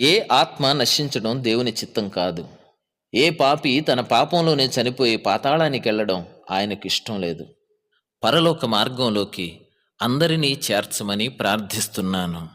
ఏ ఆత్మ నశించడం దేవుని చిత్తం కాదు. ఏ పాపి తన పాపంలోనే చనిపోయి పాతాళానికి వెళ్ళడం ఆయనకు ఇష్టం లేదు. పరలోక మార్గంలోకి అందరినీ చేర్చమని ప్రార్థిస్తున్నాను.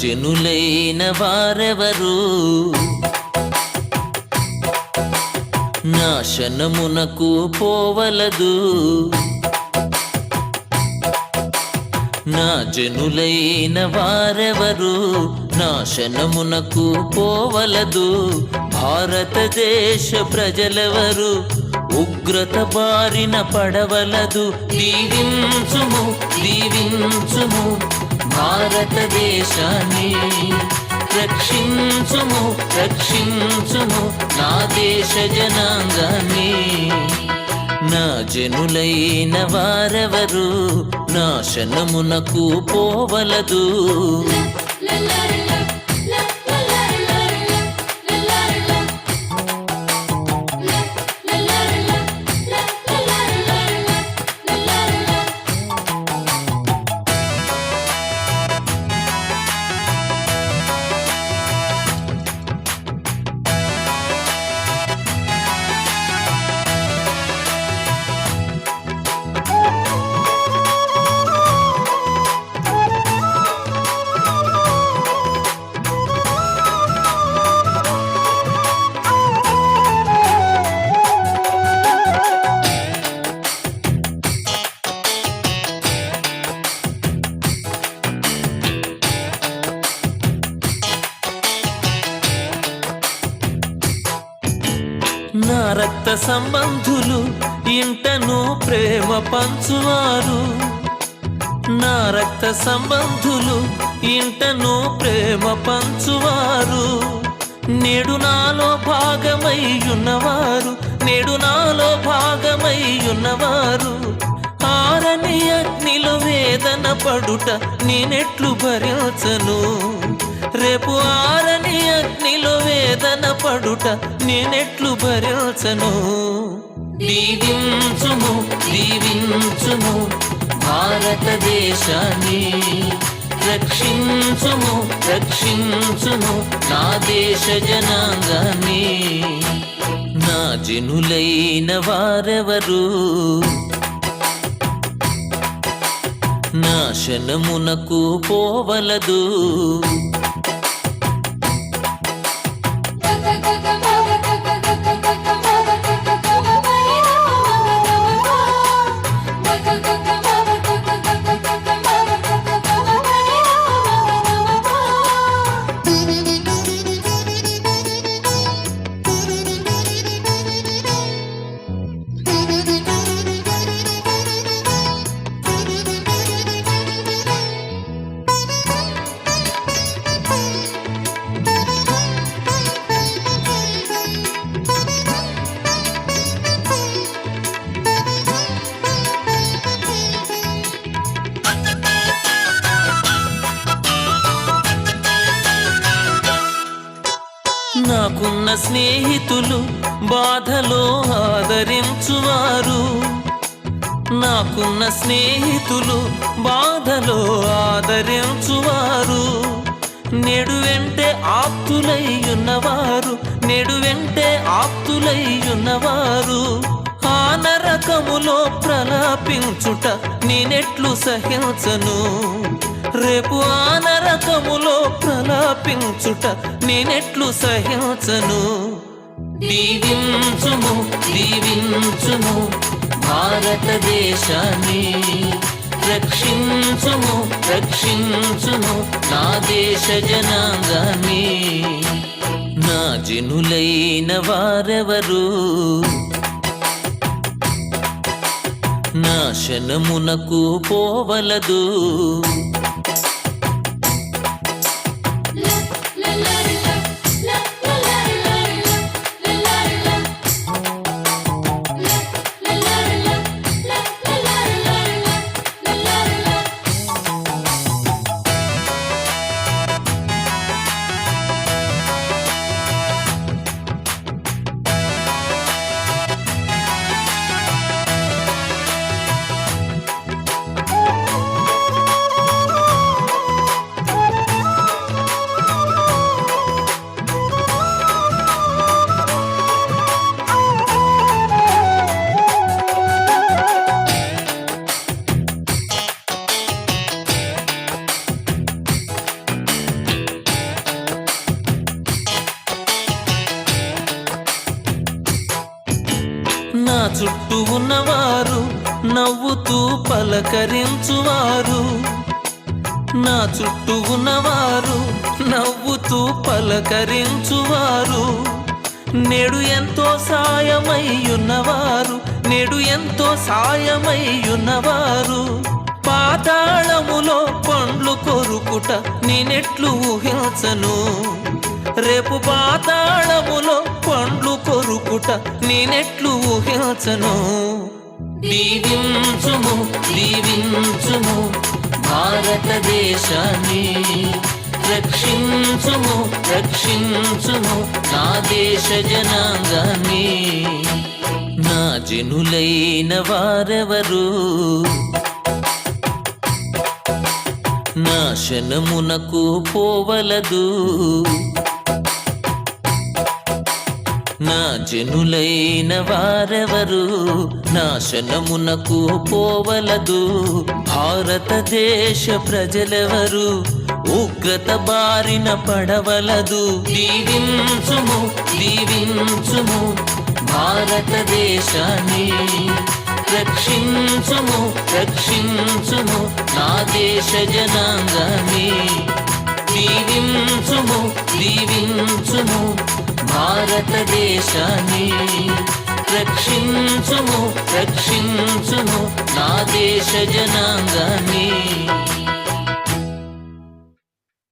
నా వారెవరు? నాశనమునకు పోవలదు. నా జనులైన వారెవరు? నాశనమునకు పోవలదు. భారతదేశ ప్రజలెవరు? ఉగ్రత బారిన పడవలదు. దీవించుము దీవించుము భారతదేశాన్ని. రక్షించుము రక్షించుము నా దేశ జనాంగాన్ని. నా జనులైన వారెవరు నాశనమునకు పోవలదు. సంబంధులు ఇంటను ప్రేమ పంచువారు. నా రక్త సంబంధులు ఇంటను ప్రేమ పంచువారు. నేడు నాలో భాగమై ఉన్నవారు నేడు నాలో భాగమై ఉన్నవారు. ఆరని అగ్నిలో వేదన పడుట నేనెట్లు భరించను. రేపు ఆరని అగ్నిలో వేదన పడుట నేనెట్లు భరించను. దీవించుము దీవించుము భారతదేశాన్ని. రక్షించుము రక్షించుము నా దేశ జనాంగాన్ని. నా జనులైన వారెవరు? నాశనమునకు పోవలదు. స్నేహితులు బాధలో ఆదరించువారు. నాకున్న స్నేహితులు బాధలో ఆదరించువారు. నేడు వెంటే ఆప్తులై ఉన్నవారు. నేడు వెంటే ఆప్తులై ఉన్నవారు. ఆ నరకములో ప్రలాపించుట నేనెట్లు సహించను. రేపు ఆ నరకములో ప్రలాపించుట నేనెట్లు సహించను. దీవించుము దీవించుము భారతదేశాన్ని. రక్షించుము రక్షించుము నా దేశ జనాంగాన్ని. నా జనులైన వారెవరు? నాశనమునకు పోవలదు. చుట్టూ ఉన్నవారు నవ్వుతూ పలకరించువారు. నా చుట్టూ ఉన్నవారు నవ్వుతూ పలకరించువారు. నేడు ఎంతో సాయమై ఉన్నవారు నేడు ఎంతో సాయమై ఉన్నవారు పాతాళములో పండ్లు కొరుకుట నేనెట్లు ఊహించను. రేపు పాతాళములో పండ్లు కొరుకుట నేనెట్లు ఊహించను. దీవించుము దీవించుము భారతదేశాన్ని. రక్షించుము రక్షించుము నా దేశ జనాంగాన్ని. నా జనులైన వారెవరు? నాశనమునకు పోవలదు. నా జనులైన వారెవరు? నాశనమునకు పోవలదు. భారతదేశ ప్రజలెవరు? ఉగ్రత బారిన పడవలదు. దీవించుము దీవించుము భారతదేశాన్ని. రక్షించుము రక్షించుము నా దేశ జనాంగాన్ని. దీవించుము దీవించుము భారతదేశాన్ని రక్షించుము రక్షించుము నా దేశ జనాంగాన్ని.